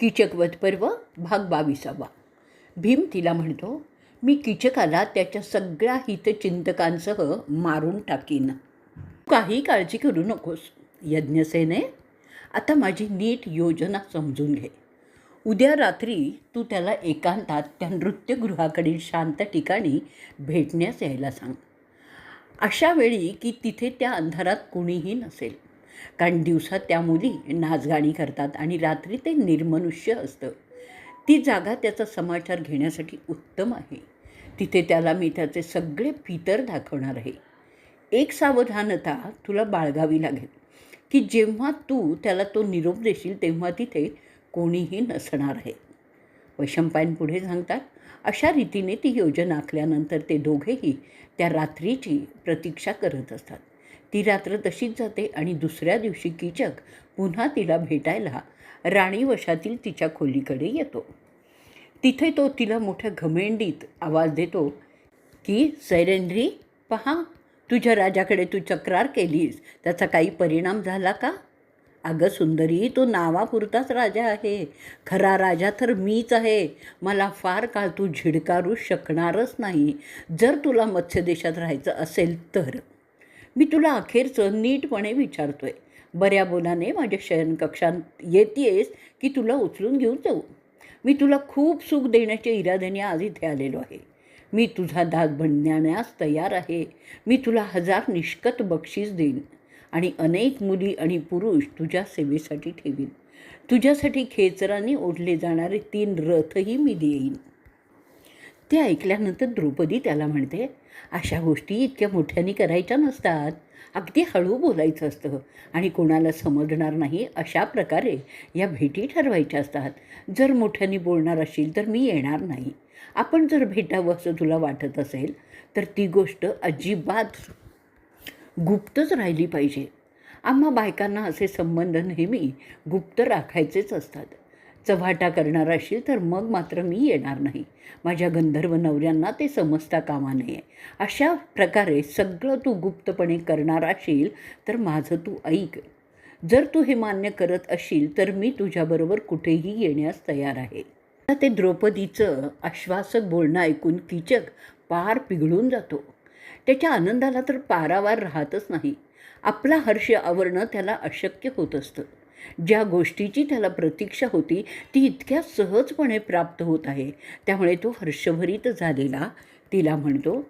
कीचकवध पर्व भाग बावीसावा. भीम तिला म्हणतो मी कीचकाला त्याच्या सगळ्या हितचिंतकांसह मारून टाकीन. काही काळजी करू नकोस यज्ञसेने. आता माझी नीट योजना समजून घे. उद्या रात्री तू त्याला एकांतात त्या नृत्यगृहाकडील शांत ठिकाणी भेटण्यास यायला सांग. अशा वेळी की तिथे त्या अंधारात कुणीही नसेल. कारण दिवसात त्या मुली नाचगाणी करतात आणि रात्री ते निर्मनुष्य असतं. ती जागा त्याचा समाचार घेण्यासाठी उत्तम आहे. तिथे त्याला मी त्याचे सगळे फितर दाखवणार आहे. एक सावधानता तुला बाळगावी लागेल की जेव्हा तू त्याला तो निरोप देशील तेव्हा तिथे कोणीही नसणार आहे. वैशंपायन पुढे सांगतात अशा रीतीने ती योजना आखल्यानंतर ते दोघेही त्या रात्रीची प्रतीक्षा करत असतात. ती रात्र तशीच जाते आणि दुसऱ्या दिवशी कीचक पुन्हा तिला भेटायला राणीवशातील तिच्या खोलीकडे येतो. तिथे तो तिला मोठ्या घमेंडीत आवाज देतो की सैरेंद्री पहा तुझ्या राजाकडे तू तक्रार केलीस त्याचा काही परिणाम झाला का? अगं सुंदरी तो नावापुरताच राजा आहे. खरा राजा तर मीच आहे. मला फार काळ तू झिडकारू शकणारच नाही. जर तुला मत्स्यदेशात राहायचं असेल तर मी तुला अखेरचं नीटपणे विचारतोय. बऱ्या बोलाने माझ्या शयनकक्षात येतेस की तुला उचलून घेऊन जाऊ? मी तुला खूप सुख देण्याच्या इराद्याने आज इथे आलेलो आहे. मी तुझा दास बनण्यास तयार आहे. मी तुला हजार निष्कत बक्षीस देईन आणि अनेक मुली आणि पुरुष तुझ्या सेवेसाठी ठेवीन. तुझ्यासाठी खेचराने ओढले जाणारे तीन रथही मी देईन. ते ऐकल्यानंतर द्रौपदी त्याला म्हणते अशा गोष्टी इतक्या मोठ्याने करायच्या नसतात. अगदी हळू बोलायचं असतं आणि कोणाला समजणार नाही अशा प्रकारे या भेटी ठरवायच्या असतात. जर मोठ्याने बोलणार असेल तर मी येणार नाही. आपण जर भेटावं असं तुला वाटत असेल तर ती गोष्ट अजिबात गुप्तच राहिली पाहिजे. आम्हा बायकांना असे संबंध नेहमी गुप्त राखायचेच असतात. चव्हाटा करणार असेल तर मग मात्र मी येणार नाही. माझ्या गंधर्व नवऱ्यांना ते समजता कामा नये. अशा प्रकारे सगळं तू गुप्तपणे करणार असेल तर माझं तू ऐक. जर तू हे मान्य करत असशील तर मी तुझ्याबरोबर कुठेही येण्यास तयार आहे. आता ते द्रौपदीचं आश्वासक बोलणं ऐकून किचक पार पिघळून जातो. त्याच्या आनंदाला तर पारावार राहतच नाही. आपला हर्ष आवरणं त्याला अशक्य होत असतं. ज्या गोष्टीची त्याला प्रतीक्षा होती ती इतक्या सहजपणे प्राप्त होत आहे. त्यामुळे तो हर्षभरीत झालेला. तिला म्हणतो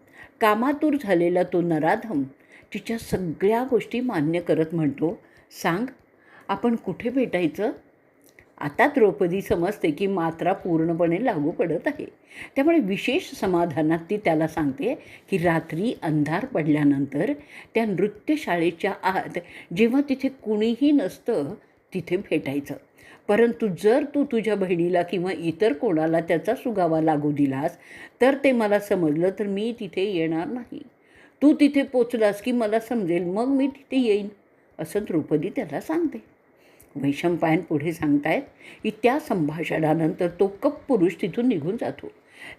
कामातूर झालेला तो नराधम तिच्या सगळ्या गोष्टी मान्य करत म्हणतो. सांग आपण कुठे भेटायचं? आता द्रौपदी समजते की मात्रा पूर्णपणे लागू पडत आहे. त्यामुळे विशेष समाधानात ती त्याला सांगते की रात्री अंधार पडल्यानंतर त्या नृत्यशाळेच्या आत जेव्हा तिथे कुणीही नसतं तिथे भेटायचं परंतु जर तू तुझ्या बहिणीला किंवा इतर कोणाला त्याचा सुगावा लागू दिलास तर ते मला समजलं तर मी तिथे येणार नाही. तू तिथे पोचलास की मला समजेल मग मी तिथे येईन असं द्रौपदी त्याला सांगते. वैशंपायन पुढे सांगतायत की त्या संभाषणानंतर तो कप पुरुष तिथून निघून जातो.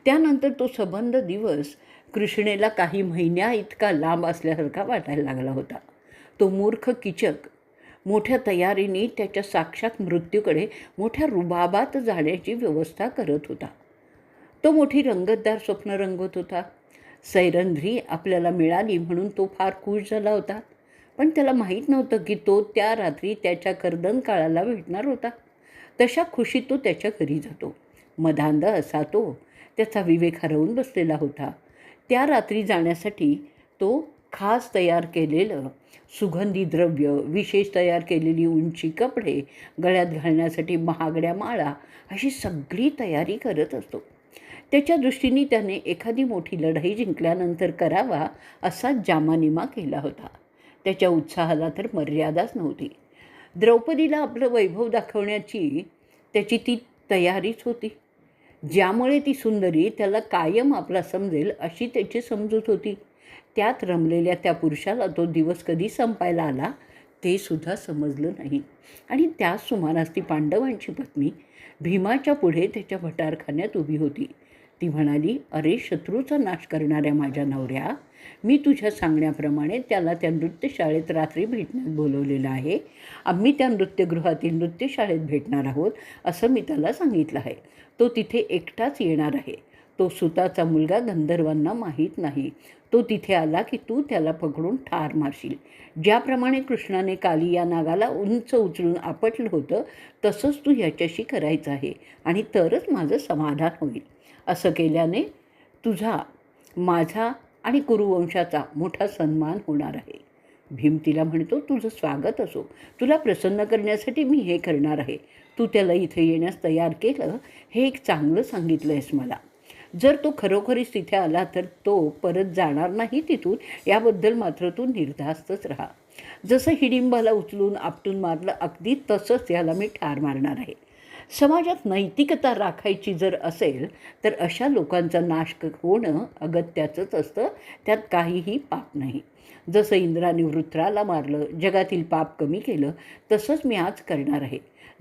त्यानंतर तो सबंध दिवस कृष्णेला काही महिन्या इतका लांब असल्यासारखा वाटायला लागला होता. तो मूर्ख किचक मोठ्या तयारीने त्याच्या साक्षात मृत्यूकडे मोठ्या रुबाबात जाण्याची व्यवस्था करत होता. तो मोठी रंगतदार स्वप्न रंगत होता. सैरंध्री आपल्याला मिळाली म्हणून तो फार खुश झाला होता. पण त्याला माहीत नव्हतं की तो त्या रात्री त्याच्या कर्दन काळाला भेटणार होता. तशा खुशीत तो त्याच्या घरी जातो. मधांध असा तो त्याचा विवेक हरवून बसलेला होता. त्या रात्री जाण्यासाठी तो खास तयार केलेलं सुगंधी द्रव्य विशेष तयार केलेली उंची कपडे गळ्यात घालण्यासाठी महागड्या माळा अशी सगळी तयारी करत असतो. त्याच्या दृष्टीने त्याने एखादी मोठी लढाई जिंकल्यानंतर करावा असा जामानिमा केला होता. त्याच्या उत्साहाला तर मर्यादाच नव्हती. द्रौपदीला आपलं वैभव दाखवण्याची त्याची ती तयारीच होती. ज्यामुळे ती सुंदरी त्याला कायम आपला समजेल अशी त्याची समजूत होती. त्यात रमलेल्या त्या पुरुषाला तो दिवस कधी संपायला आला ते सुद्धा समजलं नाही. आणि त्याच सुमारास ती पांडवांची पत्नी भीमाच्या पुढे त्याच्या भटारखान्यात उभी होती. ती म्हणाली अरे शत्रूचा नाश करणाऱ्या माझ्या नवऱ्या मी तुझ्या सांगण्याप्रमाणे त्याला त्या नृत्यशाळेत रात्री भेटण्यात बोलवलेलं आहे. आम्ही त्या नृत्यगृहातील नृत्यशाळेत भेटणार आहोत असं मी त्याला सांगितलं आहे. तो तिथे एकटाच येणार आहे. तो सुताचा मुलगा गंधर्वांना माहीत नाही. तो तिथे आला की तू त्याला पकडून ठार मारशील. ज्याप्रमाणे कृष्णाने काली या नागाला उंच उचलून आपटलं होतं तसंच तू ह्याच्याशी करायचं आहे आणि तरच माझं समाधान होईल. असं केल्याने तुझा माझा आणि कुरुवंशाचा मोठा सन्मान होणार आहे. भीम तिला म्हणतो तुझं स्वागत असो. तुला प्रसन्न करण्यासाठी मी हे करणार आहे. तू त्याला इथे येण्यास तयार केलं हे एक चांगलं सांगितलं आहेस मला. जर तो खरोखरीच तिथे आला तर तो परत जाणार नाही तिथून याबद्दल मात्र तू निर्धास्तच राहा. जसं हिडिंबाला उचलून आपटून मारलं अगदी तसंच याला मी ठार मारणार आहे. समाजात नैतिकता राखायची जर असेल तर अशा लोकांचा नाश होणं अगत्याचंच असतं. त्यात काहीही पाप नाही. जसं इंद्राने वृत्राला मारलं जगातील पाप कमी केलं तसंच मी आज करणार आहे.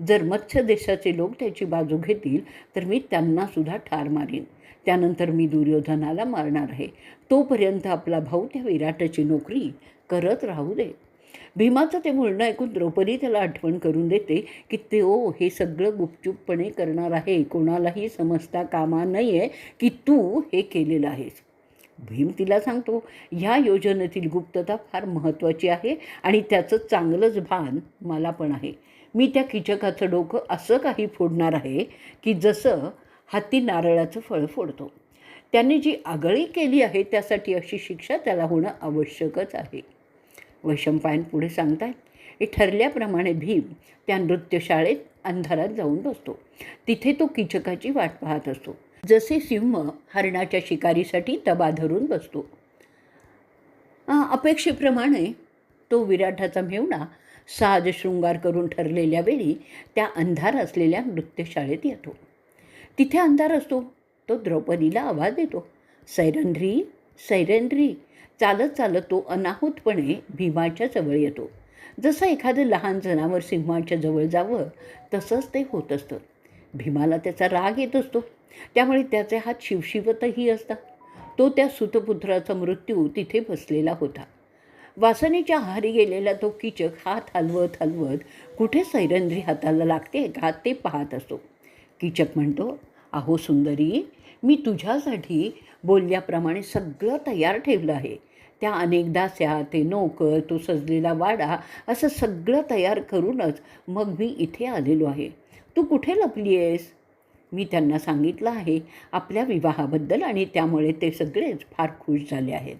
जर मत्स्य देशाचे लोक त्याची बाजू घेतील तर मी त्यांनासुद्धा ठार मारीन. त्यानंतर मी दुर्योधनाला मारणार आहे. तोपर्यंत आपला भाऊ त्या विराटाची नोकरी करत राहू दे. भीमाचं ते बोलणं ऐकून द्रौपदी त्याला आठवण करून देते की ते ओ हे सगळं गुपचूपपणे करणार आहे. कोणालाही समजता कामा नाही आहे की तू हे केलेलं आहेस. भीम तिला सांगतो ह्या योजनेतील गुप्तता फार महत्त्वाची आहे आणि त्याचं चांगलंच भान मला पण आहे. मी त्या किचकाचं डोकं असं काही फोडणार आहे की जसं हाती नारळाचं फळ फोडतो. त्याने जी आगळी केली आहे त्यासाठी अशी शिक्षा त्याला होणं आवश्यकच आहे. वैशंपायन पुढे सांगतात हे ठरल्याप्रमाणे भीम त्या नृत्यशाळेत अंधारात जाऊन बसतो. तिथे तो किचकाची वाट पाहत असतो. जसे सिंह हरणाच्या शिकारीसाठी तबा धरून बसतो. अपेक्षेप्रमाणे तो विराठाचा मेवणा साज शृंगार करून ठरलेल्या वेळी त्या अंधार असलेल्या नृत्यशाळेत येतो. तिथे अंधार असतो. तो द्रौपदीला आवाज देतो. सैरंध्री सैरंध्री. चालत चालत तो अनाहूतपणे भीमाच्या जवळ येतो. जसं एखादं लहान जनावर सिंहाच्या जवळ जावं तसंच ते होत असतं. भीमाला त्याचा राग येत असतो. त्यामुळे त्याचे हात शिवशिवतही असतात. तो त्या सुतपुत्राचा मृत्यू तिथे बसलेला होता. वासनेच्या आहारी गेलेला तो किचक हात हलवत हलवत कुठे सैरंध्री हाताला लागते का ते पाहत असतो. किचक म्हणतो अहो सुंदरी मी तुझ्यासाठी बोलल्याप्रमाणे सगळं तयार ठेवलं आहे. त्या अनेक दास्या ते नोकर तो सजलेला वाडा असं सगळं तयार करूनच मग मी इथे आलेलो आहे. तू कुठे लपली आहेस? मी त्यांना सांगितलं आहे आपल्या विवाहाबद्दल आणि त्यामुळे ते सगळेच फार खुश झाले आहेत.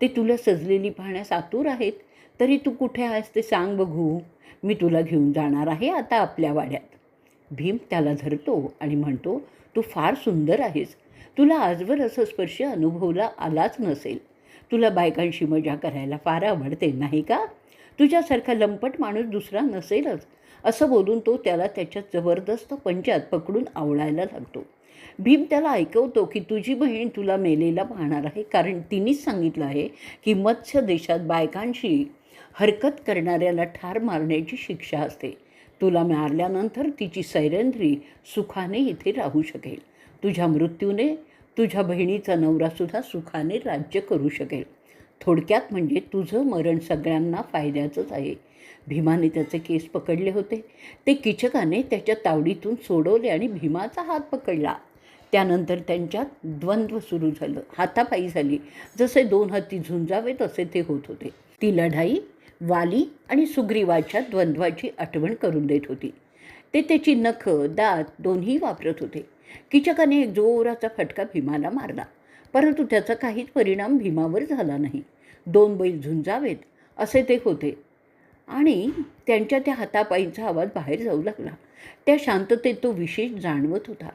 ते तुला सजलेली पाहण्यास आतुर आहेत. तरी तू कुठे आहेस ते सांग बघू. मी तुला घेऊन जाणार आहे आता आपल्या वाड्यात. भीम त्याला धरतो आणि म्हणतो तू फार सुंदर आहेस. तुला आजवर असं स्पर्श अनुभवला आलाच नसेल. तुला बायकांशी मजा करायला फार आवडते नाही का? तुझ्यासारखा लंपट माणूस दुसरा नसेलच. असं बोलून तो त्याला त्याच्या जबरदस्त पंचात पकडून आवळायला लागतो. भीम त्याला ऐकवतो की तुझी बहीण तुला मेलेला पाहणार आहे कारण तिनेच सांगितलं आहे की मत्स्य देशात बायकांशी हरकत करणाऱ्याला ठार मारण्याची शिक्षा असते. तुला मारल्यानंतर तिची सैरेंद्री सुखाने इथे राहू शकेल. तुझ्या मृत्यूने तुझ्या बहिणीचा नवरासुद्धा सुखाने राज्य करू शकेल. थोडक्यात म्हणजे तुझं मरण सगळ्यांना फायद्याचंच आहे. भीमाने त्याचे केस पकडले होते. ते किचकाने त्याच्या तावडीतून सोडवले आणि भीमाचा हात पकडला. त्यानंतर त्यांच्यात द्वंद्व सुरू झालं. हातापायी झाली. जसे दोन हत्ती झुंजावे तसे ते होत होते. ती लढाई वाली आणि सुग्रीवाच्या द्वंद्वाची आठवण करून देत होती. ते त्याची नखं दात दोन्ही वापरत होते. किचकाने एक जोराचा फटका भीमाला मारला. परंतु त्याचा काहीच परिणाम भीमावर झाला नाही. दोन बैल झुंजावेत असे ते होते. आणि त्यांच्या त्या हातापायीचा आवाज बाहेर जाऊ लागला. त्या शांततेत तो विशेष जाणवत होता.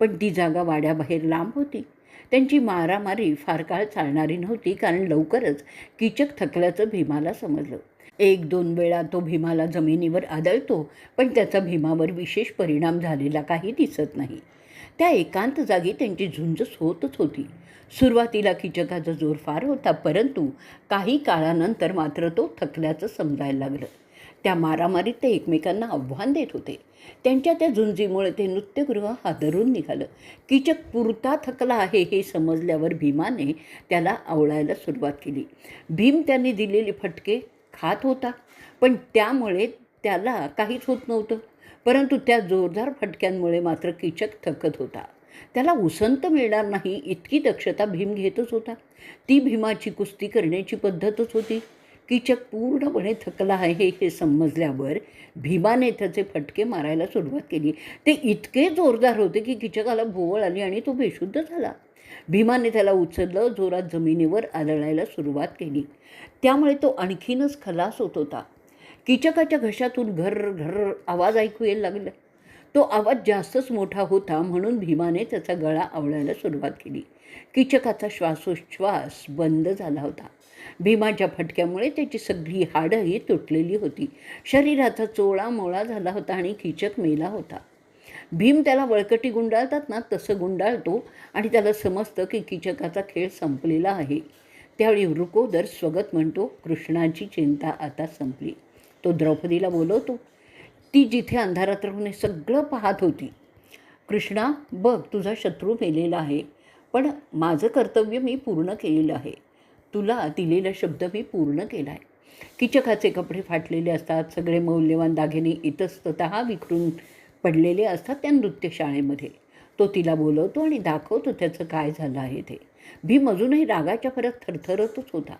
पण ती जागा वाड्याबाहेर लांब होती. त्यांची मारामारी फार काळ चालणारी नव्हती कारण लवकरच किचक थकल्याचं भीमाला समजलं. एक दोन वेळा तो भीमाला जमिनीवर आदळतो पण त्याचा भीमावर विशेष परिणाम झालेला काही दिसत नाही. त्या एकांत जागी त्यांची झुंज होतच होती. सुरुवातीला किचकाचा जोर फार होता परंतु काही काळानंतर मात्र तो थकल्याचं समजायला लागलं. त्या मारामारीत ते एकमेकांना आव्हान देत होते. त्यांच्या त्या झुंजीमुळे ते नृत्यगृह हादरून निघालं. किचक पुरता थकला आहे हे समजल्यावर भीमाने त्याला आवळायला सुरुवात केली. भीम त्यांनी दिलेले फटके खात होता. पण त्यामुळे त्याला काहीच होत नव्हतं. परंतु त्या जोरदार फटक्यांमुळे मात्र किचक थकत होता. त्याला उसंत मिळणार नाही इतकी दक्षता भीम घेतच होता. ती भीमाची कुस्ती करण्याची पद्धतच होती. किचक पूर्णपणे थकला आहे हे समजल्यावर भीमाने त्याचे फटके मारायला सुरुवात केली. ते इतके जोरदार होते की किचकाला भोवळ आली आणि तो बेशुद्ध झाला. भीमाने त्याला उचललं जोरात जमिनीवर आदळायला सुरुवात केली. त्यामुळे तो आणखीनच खलास होत होता. किचकाच्या घशातून घर घर आवाज ऐकू यायला लागला. तो आवाज जास्तच मोठा होता म्हणून भीमाने त्याचा गळा आवळायला सुरुवात केली. किचकाचा श्वासोच्छ्वास बंद झाला होता. भीमाच्या फटक्यामुळे त्याची सगळी हाडंही तुटलेली होती. शरीराचा चोळा मोळा झाला होता आणि किचक मेला होता. भीम त्याला वळकटी गुंडाळतात ना तसं गुंडाळतो आणि त्याला समजतं की किचकाचा खेळ संपलेला आहे. त्यावेळी वृकोदर स्वगत म्हणतो कृष्णाची चिंता आता संपली. तो द्रौपदीला बोलवतो ती जिथे अंधारात राहून हे सगळं पाहत होती. कृष्णा बघ तुझा शत्रू मेलेला आहे पण माझं कर्तव्य मी पूर्ण केलेलं आहे. तुला दिलेला शब्द मी पूर्ण केला आहे किचकाचे कपडे फाटलेले असतात सगळे मौल्यवान दागिने इतस्तत विखरून पडलेले असतात त्या नृत्यशाळेमध्ये. तो तिला बोलवतो आणि दाखवतो त्याचं काय झालं आहे ते. भीम अजूनही रागाच्या फरक थरथरतच होता.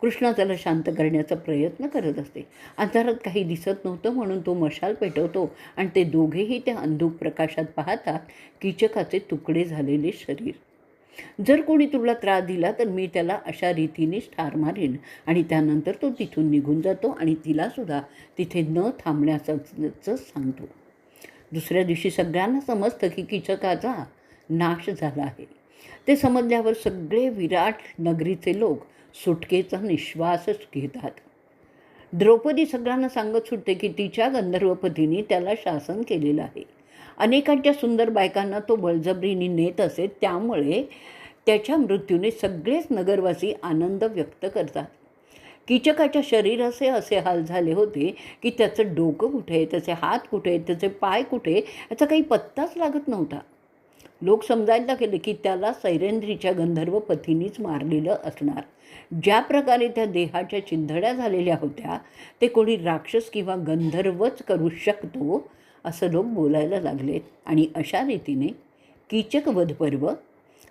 कृष्णा त्याला शांत करण्याचा प्रयत्न करत असते. अंधारात काही दिसत नव्हतं म्हणून तो मशाल पेटवतो आणि ते दोघेही त्या अंधूक प्रकाशात पाहतात किचकाचे तुकडे झालेले शरीर. जर कोणी तुला त्रास दिला तर मी त्याला अशा रीतीनेच ठार मारेन आणि त्यानंतर तो तिथून निघून जातो आणि तिलासुद्धा तिथे न थांबण्याचं सांगतो. दुसऱ्या दिवशी सगळ्यांना समजतं की किचकाचा नाश झाला आहे. ते समजल्यावर सगळे विराट नगरीचे लोक सुटकेचा निश्वासच घेतात. द्रौपदी सगळ्यांना सांगत सुटते की तिच्या गंधर्वपतीने त्याला शासन केलेलं आहे. अनेकांच्या सुंदर बायकांना तो बळजबरीने नेत असे त्यामुळे त्याच्या मृत्यूने सगळेच नगरवासी आनंद व्यक्त करतात. कीचकाच्या शरीराचे असे हाल झाले होते की त्याचं डोकं कुठे त्याचे हात कुठे त्याचे पाय कुठे याचा काही पत्ताच लागत नव्हता. लोक समजायला गेले की त्याला सैरेंद्रीच्या गंधर्व पतीनीच मारलेलं असणार. ज्या प्रकारे त्या देहाच्या चिंधड्या झालेल्या होत्या ते कोणी राक्षस किंवा गंधर्वच करू शकतो असं लोक बोलायला लागलेत आणि अशा रीतीने कीचक वध पर्व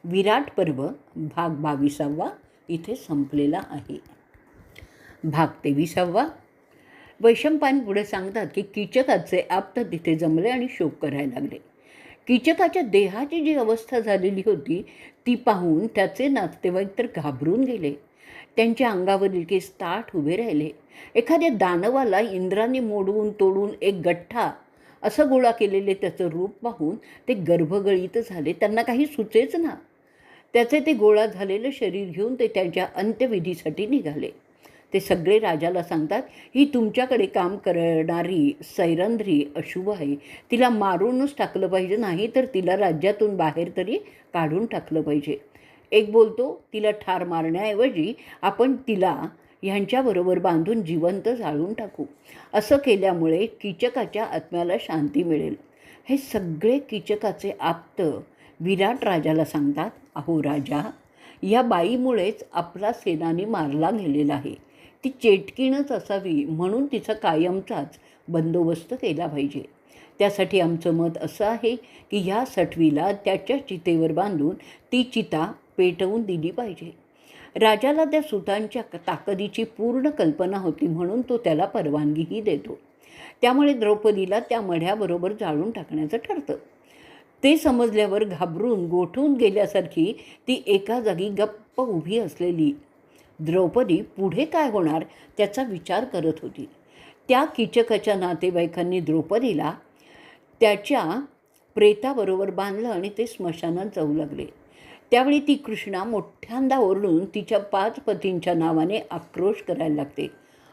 विराट पर्व भाग बावीसावा इथे संपलेला आहे. भाग तेविसावा वैशंपायन पुढे सांगतात की कीचकाचे आप्त तिथे जमले आणि शोक करायला लागले. कीचकाच्या देहाची जी अवस्था झालेली होती ती पाहून त्याचे नातेवाईक तर घाबरून गेले. त्यांच्या अंगावरील केस ताठ उभे राहिले. एखाद्या दानवाला इंद्राने मोडवून तोडून एक गठ्ठा असं गोळा केलेले त्याचं रूप पाहून ते गर्भगळीत झाले. त्यांना काही सुचेच ना. त्याचे ते गोळा झालेलं शरीर घेऊन ते त्यांच्या अंत्यविधीसाठी निघाले. ते सगळे राजाला सांगतात ही तुमच्याकडे काम करणारी सैरंध्री अशुभ आहे. तिला मारूनच टाकलं पाहिजे नाही तर तिला राज्यातून बाहेर तरी काढून टाकलं पाहिजे. एक बोलतो तिला ठार मारण्याऐवजी आपण तिला ह्यांच्याबरोबर बांधून जिवंत जाळून टाकू. असं केल्यामुळे कीचकाच्या आत्म्याला शांती मिळेल. हे सगळे किचकाचे आप्त विराट राजाला सांगतात अहो राजा या बाईमुळेच आपला सेनानी मारला गेलेला आहे. ती चेटकीणच असावी म्हणून तिचा कायमचाच बंदोबस्त केला पाहिजे. त्यासाठी आमचं मत असं आहे की ह्या सठवीला त्याच्या चितेवर बांधून ती चिता पेटवून दिली पाहिजे. राजाला त्या सुतांच्या ताकदीची पूर्ण कल्पना होती म्हणून तो त्याला परवानगीही देतो. त्यामुळे द्रौपदीला त्या मढ्याबरोबर जाळून टाकण्याचं ठरतं. ते समजल्यावर घाबरून गोठून गेल्यासारखी ती एका जागी गप्प उभी असलेली द्रौपदी पुढे काय होणार त्याचा विचार करत होती. त्या किचकाच्या नातेवाईकांनी द्रौपदीला त्याच्या प्रेताबरोबर बांधलं आणि ते स्मशानात जाऊ लागले. त्यावेळी ती कृष्णा मोठ्यांदा ओरडून तिच्या पाच पतींच्या नावाने आक्रोश करायला लागते.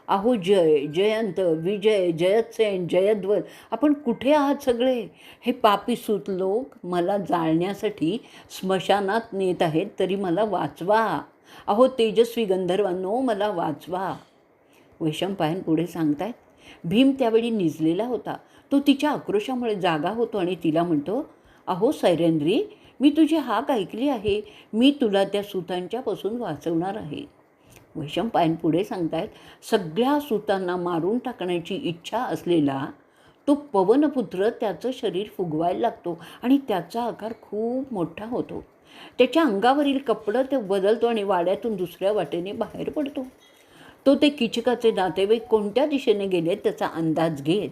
अहो जय जयंत विजय जयतसेन जयद्वल आपण कुठे आहात सगळे? हे पापीसूत लोक मला जाळण्यासाठी स्मशानात नेत आहेत तरी मला वाचवा. अहो तेजस्वी गंधर्वांनो मला वाचवा. वैशंपायन पुढे सांगतायत भीम त्यावेळी निजलेला होता. तो तिच्या आक्रोशामुळे जागा होतो आणि तिला म्हणतो अहो सैरेंद्री मी तुझी हाक ऐकली आहे. मी तुला त्या सुतांच्यापासून वाचवणार आहे. वैशंपायन पुढे सांगतायत सगळ्या सुतांना मारून टाकण्याची इच्छा असलेला तो पवनपुत्र त्याचं शरीर फुगवायला लागतो आणि त्याचा आकार खूप मोठा होतो. त्याच्या अंगावरील कपडं ते बदलतो आणि वाड्यातून दुसऱ्या वाटेने बाहेर पडतो. तो ते किचकाचे नातेवाईक कोणत्या दिशेने गेले त्याचा अंदाज घेत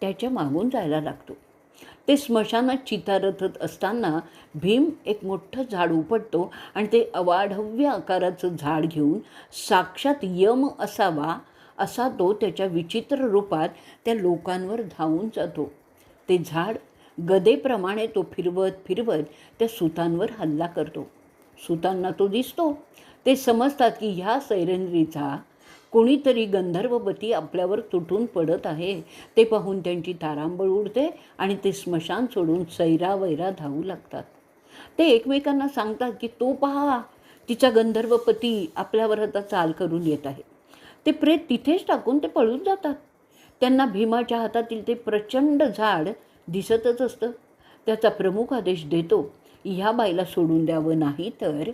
त्याच्या मागून जायला लागतो. ते स्मशानात चिता रथत असताना भीम एक मोठं झाड उपटतो आणि ते अवाढव्य आकाराचं झाड घेऊन साक्षात यम असावा असा तो त्याच्या विचित्र रूपात त्या लोकांवर धावून जातो. ते झाड गदेप्रमाणे तो फिरवत फिरवत त्या सुतांवर हल्ला करतो. सुतांना तो दिसतो. ते समजतात की ह्या सैरेंद्रीचा कोणीतरी गंधर्वपती आपल्यावर तुटून पडत आहे. ते पाहून त्यांची तारांबळ उडते आणि ते स्मशान सोडून सैरावैरा धावू लागतात. ते एकमेकांना सांगतात की तो पहा तिचा गंधर्वपती आपल्यावर आता चाल करून येत आहे. ते प्रेत तिथेच टाकून ते पळून जातात. त्यांना भीमाच्या हातातील ते प्रचंड झाड दिसतच असतं. त्याचा प्रमुख आदेश देतो ह्या बाईला सोडून द्यावं नाही तर.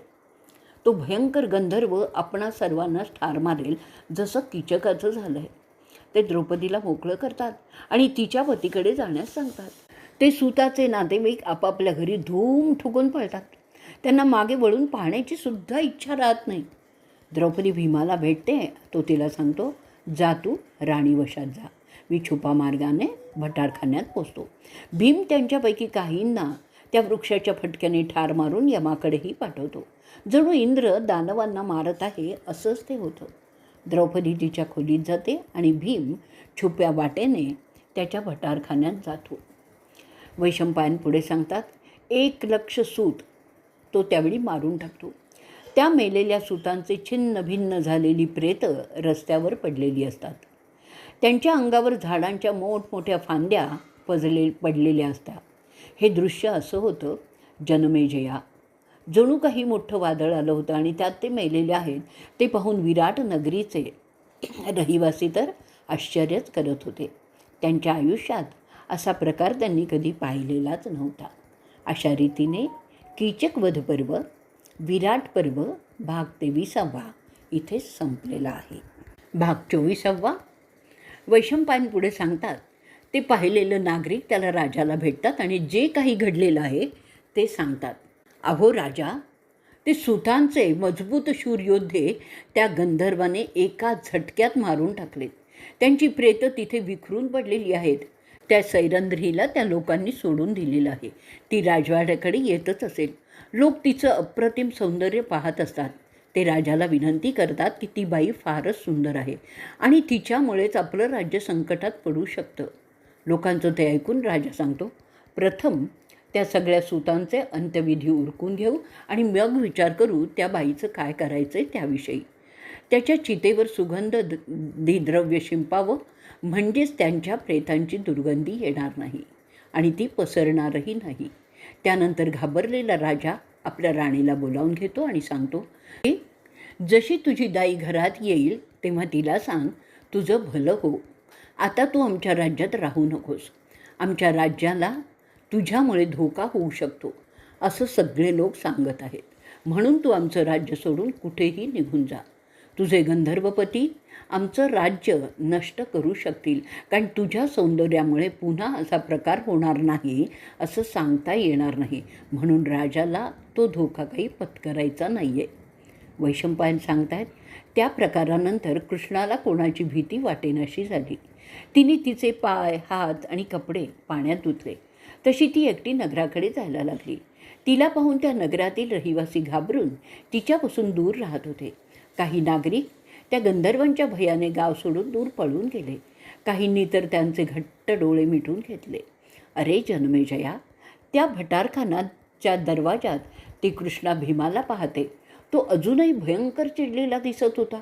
तो भयंकर गंधर्व आपणा सर्वांनाच ठार मारेल जसं किचकाचं झालं आहे ते द्रौपदीला मोकळं करतात आणि तिच्या पतीकडे जाण्यास सांगतात. ते सुताचे नातेवाईक आपापल्या घरी धूम ठुकून पळतात. त्यांना मागे वळून पाहण्याची सुद्धा इच्छा राहत नाही. द्रौपदी भीमाला भेटते तो तिला सांगतो जा तू राणी वशात जा. मी छुपा मार्गाने भटारखान्यात पोचतो. भीम त्यांच्यापैकी काहींना त्या वृक्षाच्या फटक्याने ठार मारून यमाकडेही पाठवतो. जणू इंद्र दानवांना मारत आहे असंच ते होतं. द्रौपदी तिच्या खोलीत जाते आणि भीम छुप्या वाटेने त्याच्या भटारखान्यात जातो. वैशंपायन पुढे सांगतात एक लक्ष सूत तो त्यावेळी मारून टाकतो. त्या मेलेल्या सुतांचे छिन्न भिन्न झालेली प्रेत रस्त्यावर पडलेली असतात. त्यांच्या अंगावर झाडांच्या मोठमोठ्या फांद्या पजले पडलेल्या असतात. हे दृश्य असं होतं जनमेजया जणू काही मोठं वादळ आलं होतं आणि त्यात ते मेलेले आहेत ते पाहून विराट नगरीचे रहिवासी तर आश्चर्यच करत होते. त्यांच्या आयुष्यात असा प्रकार त्यांनी कधी पाहिलेलाच नव्हता. अशा रीतीने कीचक वध पर्व विराट पर्व भाग तेविसावा इथे संपलेला आहे. भाग चोवीसावा वैशंपायन पुढे सांगतात. ते पाहिलेलं नागरिक त्याला राजाला भेटतात आणि जे काही घडलेलं आहे ते सांगतात. अहो राजा ते सुतांचे मजबूत शूर योद्धे त्या गंधर्वाने एका झटक्यात मारून टाकलेत. त्यांची प्रेतं तिथे विखरून पडलेली आहेत. त्या सैरंध्रीला त्या लोकांनी सोडून दिलेलं आहे. ती राजवाड्याकडे येतच असेल. लोक तिचं अप्रतिम सौंदर्य पाहत असतात. ते राजाला विनंती करतात की ती बाई फारच सुंदर आहे आणि तिच्यामुळेच आपलं राज्य संकटात पडू शकतं. लोकांचं ते ऐकून राजा सांगतो प्रथम त्या सगळ्या सुतांचे अंत्यविधी उरकून घेऊ आणि मग विचार करू त्या बाईचं काय करायचं आहे त्याविषयी. त्याच्या चितेवर सुगंध द द्रव्य शिंपावं म्हणजेच त्यांच्या प्रेतांची दुर्गंधी येणार नाही आणि ती पसरणारही नाही. त्यानंतर घाबरलेला राजा आपल्या राणीला बोलावून घेतो आणि सांगतो की जशी तुझी दाई घरात येईल तेव्हा तिला सांग तुझं भलं हो. आता तू आमच्या राज्यात राहू नकोस. आमच्या राज्याला तुझ्यामुळे धोका होऊ शकतो असं सगळे लोक सांगत आहेत. म्हणून तू आमचं राज्य सोडून कुठेही निघून जा. तुझे गंधर्वपती आमचं राज्य नष्ट करू शकतील. कारण तुझ्या सौंदर्यामुळे पुन्हा असा प्रकार होणार नाही असं सांगता येणार नाही. म्हणून राजाला तो धोका काही पत्करायचा नाही आहे वैशंपायन सांगतायत त्या प्रकारानंतर कृष्णाला कोणाची भीती वाटेनाशी झाली. तिने तिचे पाय हात आणि कपडे पाण्यात धुतले. तशी ती एकटी नगराकडे जायला लागली. तिला पाहून त्या नगरातील रहिवासी घाबरून तिच्यापासून दूर राहत होते. काही नागरिक त्या गंधर्वांच्या भयाने गाव सोडून दूर पळून गेले. काहींनी तर त्यांचे घट्ट डोळे मिटून घेतले. अरे जन्मेजया त्या भटारखानाच्या दरवाजात ती कृष्णा भीमाला पाहते. तो अजूनही भयंकर चिडलेला दिसत होता.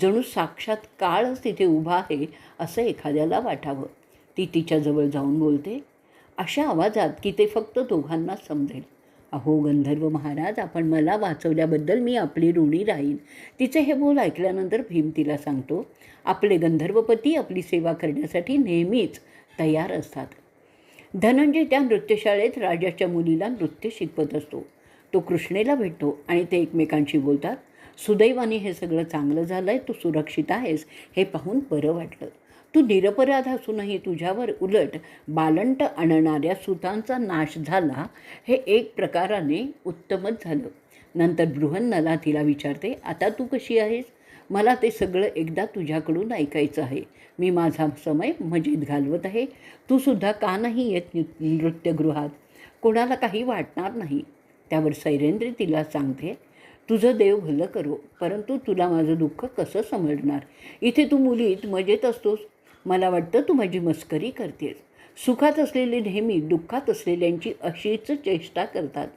जणू साक्षात काळच तिथे उभा आहे असं एखाद्याला वाटावं. ती तिच्याजवळ जाऊन बोलते अशा आवाजात की ते फक्त दोघांना समजेल. अहो गंधर्व महाराज आपण मला वाचवल्याबद्दल मी आपली ऋणी राहीन. तिचे हे बोल ऐकल्यानंतर भीम तिला सांगतो आपले गंधर्वपती आपली सेवा करण्यासाठी नेहमीच तयार असतात. धनंजय त्या नृत्यशाळेत राजाच्या मुलीला नृत्य शिकवत असतो. तो कृष्णेला भेटतो आणि ते एकमेकांशी बोलतात. सुदैवाने हे सगळं चांगलं झालं आहे तू सुरक्षित आहेस हे पाहून बरं वाटलं. तू निरपराध असूनही तुझ्यावर उलट बालंट आणणाऱ्या सुतांचा नाश झाला हे एक प्रकाराने उत्तमच झालं. नंतर बृहन्नला तिला विचारते आता तू कशी आहेस? मला ते सगळं एकदा तुझ्याकडून ऐकायचं आहे. मी माझा समय मजेत घालवत आहे. तू सुद्धा का नाही येत नृ- नृत्यगृहात? कोणाला काही वाटणार नाही. त्यावर सैरेंद्र तिला सांगते तुझं देव भलं करो परंतु तुला माझं दुःख कसं समजणार? इथे तू मुलीत मजेत असतोस. मला वाटतं तू माझी मस्करी करतेस. सुखात असलेले नेहमी दुःखात असलेल्यांची अशीच चेष्टा करतात.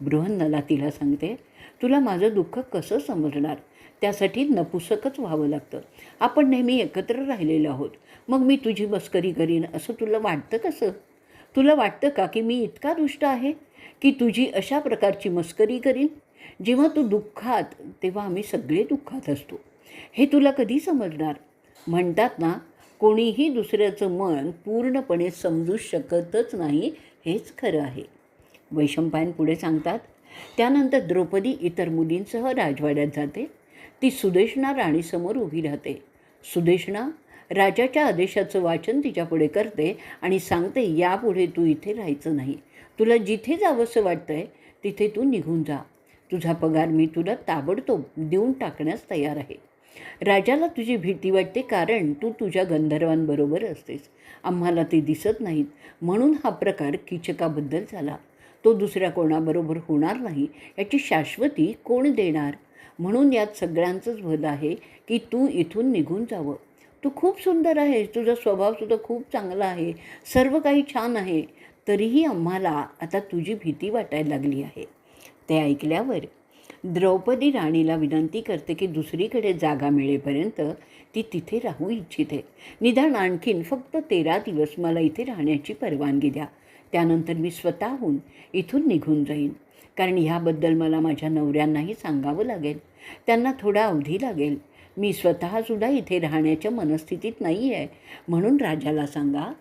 बृहन्नला तिला सांगते तुला माझं दुःख कसं समजणार? त्यासाठी नपुसकच व्हावं लागतं. आपण नेहमी एकत्र राहिलेलो आहोत. मग मी तुझी मस्करी करीन असं तुला वाटतं कसं? तुला वाटतं का की मी इतका दुष्ट आहे? की तुझी अशा प्रकारची मस्करी करीन? जेव्हा तू दुःखात तेव्हा आम्ही सगळे दुःखात असतो. हे तुला कधी समजणार? म्हणतात ना कोणीही दुसऱ्याचं मन पूर्णपणे समजू शकतच नाही हेच खरं आहे. वैशंपायन पुढे सांगतात त्यानंतर द्रौपदी इतर मुलींसह राजवाड्यात जाते. ती सुदेशना राणीसमोर उभी राहते. सुदेशना राजाच्या आदेशाचं वाचन तिच्यापुढे करते आणि सांगते यापुढे तू इथे राहायचं नाही. तुला जिथे जावंसं वाटतं आहे तिथे तू निघून जा. तुझा पगार मी तुला ताबडतोब देऊन टाकण्यास तयार आहे. राजाला तुझी भीती वाटते कारण तू तुझ्या गंधर्वांबरोबर असतेस. आम्हाला ते दिसत नाहीत. म्हणून हा प्रकार किचकाबद्दल झाला. तो दुसऱ्या कोणाबरोबर होणार नाही याची शाश्वती कोण देणार? म्हणून यात सगळ्यांचंच भद आहे की तू इथून निघून जावं. तू खूप सुंदर आहेस. तुझा स्वभावसुद्धा खूप चांगला आहे. सर्व काही छान आहे. तरीही आम्हाला आता तुझी भीती वाटायला लागली आहे. ते ऐकल्यावर द्रौपदी राणीला विनंती करते की दुसरीकडे जागा मिळेपर्यंत ती तिथे राहू इच्छिते. निदान आणखीन फक्त तेरा दिवस मला इथे राहण्याची परवानगी द्या. त्यानंतर मी स्वतःहून इथून निघून जाईन. कारण ह्याबद्दल मला माझ्या नवऱ्यांनाही सांगावं लागेल. त्यांना थोडा अवधी लागेल. मी स्वतःसुद्धा इथे राहण्याच्या मनस्थितीत नाही आहे म्हणून राजाला सांगा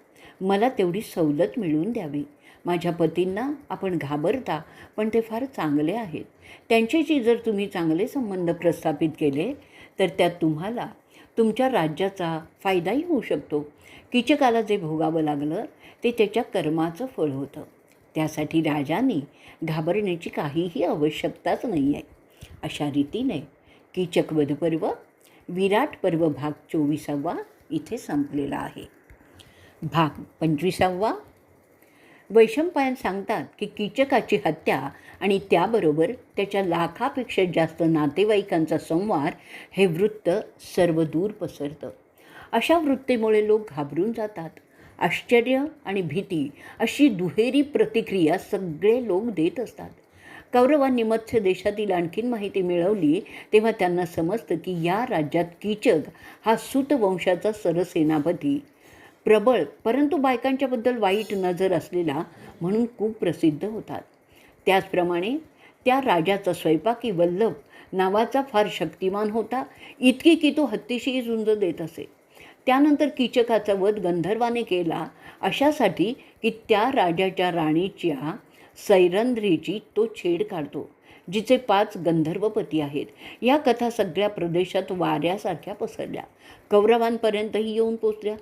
मला तेवढी सवलत मिळवून द्यावी. माझ्या पतींना आपण घाबरता पण ते फार चांगले आहेत. त्यांच्याशी जर तुम्ही चांगले संबंध प्रस्थापित केले तर त्यात तुम्हाला तुमच्या राज्याचा फायदाही होऊ शकतो. किचकाला जे भोगावं लागलं ते त्याच्या कर्माचं फळ होतं. त्यासाठी राजाने घाबरण्याची काहीही आवश्यकताच नाही आहे अशा रीतीने कीचक वधपर्व विराट पर्व भाग चोवीसावा इथे संपलेला आहे. भाग पंचवीसावा वैशंपायन सांगतात की कीचकाची हत्या आणि त्याबरोबर त्याच्या लाखापेक्षा जास्त नातेवाईकांचा संवार हे वृत्त सर्वदूर पसरतं. अशा वृत्तीमुळे लोक घाबरून जातात. आश्चर्य आणि भीती अशी दुहेरी प्रतिक्रिया सगळे लोक देत असतात. कौरवांनी मत्स्य देशातील आणखीन माहिती मिळवली तेव्हा त्यांना समजतं की या राज्यात कीचक हा सुतवंशाचा सरसेनापती प्रबळ परंतु बायकांच्याबद्दल वाईट नजर असलेला म्हणून खूप प्रसिद्ध होतात. त्याचप्रमाणे त्या राजाचा स्वयंपाकी वल्लभ नावाचा फार शक्तिमान होता इतकी की तो हत्तीशीही झुंज देत असे. त्यानंतर कीचकाचा वध गंधर्वाने केला अशासाठी की त्या राजाच्या राणीच्या सैरंध्रीची तो छेड काढतो जिचे पाच गंधर्वपती आहेत. या कथा सगळ्या प्रदेशात वाऱ्यासारख्या पसरल्या. कौरवांपर्यंतही येऊन पोचल्या.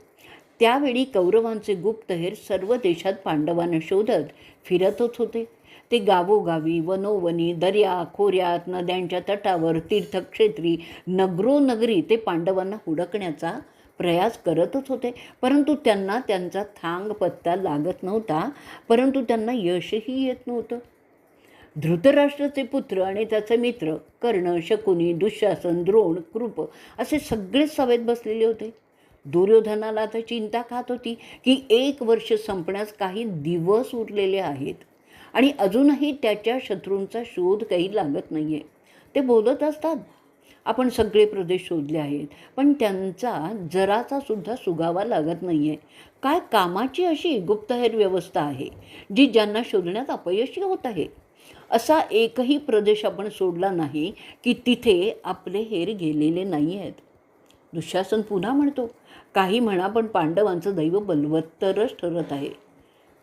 त्यावेळी कौरवांचे गुप्तहेर सर्व देशात पांडवांना शोधत फिरतच होते. ते गावोगावी वनोवनी दर्या खोऱ्यात नद्यांच्या तटावर तीर्थक्षेत्री नगरोनगरी ते पांडवांना हुडकण्याचा प्रयास करतच होते. परंतु त्यांना त्यांचा थांग पत्ता लागत नव्हता परंतु त्यांना यशही येत नव्हतं. धृतराष्ट्राचे पुत्र आणि त्याचे मित्र कर्ण शकुनी दुःशासन द्रोण कृप असे सगळेच सवेत बसलेले होते. दुर्योधनाला तर चिंता खात होती की एक वर्ष संपण्यास काही दिवस उरलेले आहेत आणि अजूनही त्याच्या शत्रूंचा शोध काही लागत नाही आहे ते बोलत असतात आपण सगळे प्रदेश शोधले आहेत पण त्यांचा जराचा सुद्धा सुगावा लागत नाही आहे काय कामाची अशी गुप्तहेर व्यवस्था आहे जी ज्यांना शोधण्यात अपयशी होत आहे? असा एकही प्रदेश आपण सोडला नाही की तिथे आपले हेर गेलेले नाही आहेत दुःशासन पुन्हा म्हणतो. काही म्हणा पण पांडवांचं दैव बलवत्तरच ठरत आहे.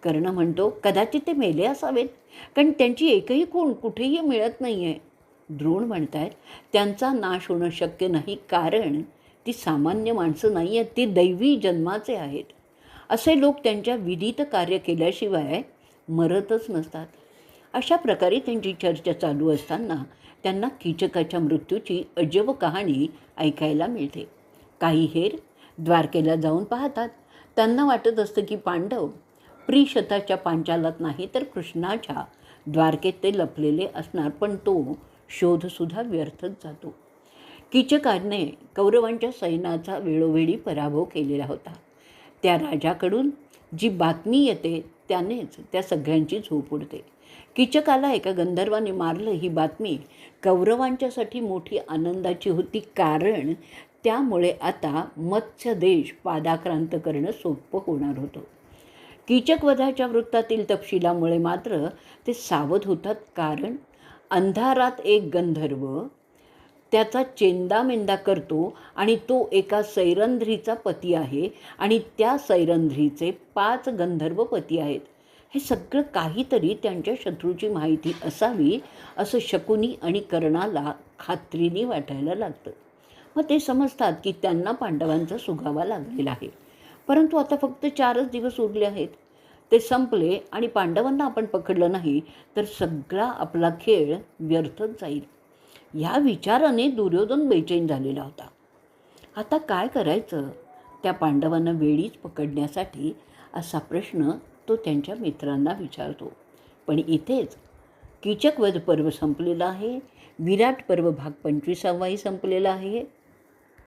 कर्ण म्हणतो कदाचित ते मेले असावेत कारण त्यांची एकही खूण कुठेही मिळत नाही आहे द्रोण म्हणत आहेत त्यांचा नाश होणं शक्य नाही कारण ती सामान्य माणसं नाही आहेत ती दैवी जन्माचे आहेत. असे लोक त्यांच्या विदित कार्य केल्याशिवाय मरतच नसतात. अशा प्रकारे त्यांची चर्चा चालू असताना त्यांना कीचकाच्या मृत्यूची अजब कहाणी ऐकायला मिळते. काही हेर द्वारकेला जाऊन पाहतात. त्यांना वाटत असतं की पांडव प्रिशताच्या पांचालात नाही तर कृष्णाच्या द्वारकेत ते लपलेले असणार पण तो शोधसुद्धा व्यर्थच जातो. किचकाने कौरवांच्या सैन्याचा वेळोवेळी पराभव केलेला होता. त्या राजाकडून जी बातमी येते त्यानेच त्या सगळ्यांची झोप उडते. किचकाला एका गंधर्वाने मारलं ही बातमी कौरवांच्यासाठी मोठी आनंदाची होती कारण त्यामुळे आता मत्स्य देश पादाक्रांत करणं सोपं होणार होतं. कीचकवधाच्या वृत्तातील तपशिलामुळे मात्र ते सावध होतात कारण अंधारात एक गंधर्व त्याचा चेंदामेंदा करतो आणि तो एका सैरंध्रीचा पती आहे आणि त्या सैरंध्रीचे पाच गंधर्व पती आहेत. हे सगळं काहीतरी त्यांच्या शत्रूची माहिती असावी असं शकुनी आणि कर्णाला खात्रीने वाटायला लागतं. मग ते समजतात की त्यांना पांडवांचा सुगावा लागलेला आहे. परंतु आता फक्त चारच दिवस उरले आहेत. ते संपले आणि पांडवांना आपण पकडलं नाही तर सगळा आपला खेळ व्यर्थच जाईल. या विचाराने दुर्योधन बेचैन झालेला होता. आता काय करायचं? त्या पांडवांना वेळीच पकडण्यासाठी असा प्रश्न तो त्यांच्या मित्रांना विचारतो. पण इथेच कीचकवध पर्व संपलेलं आहे विराट पर्व भाग पंचवीसावाही संपलेला आहे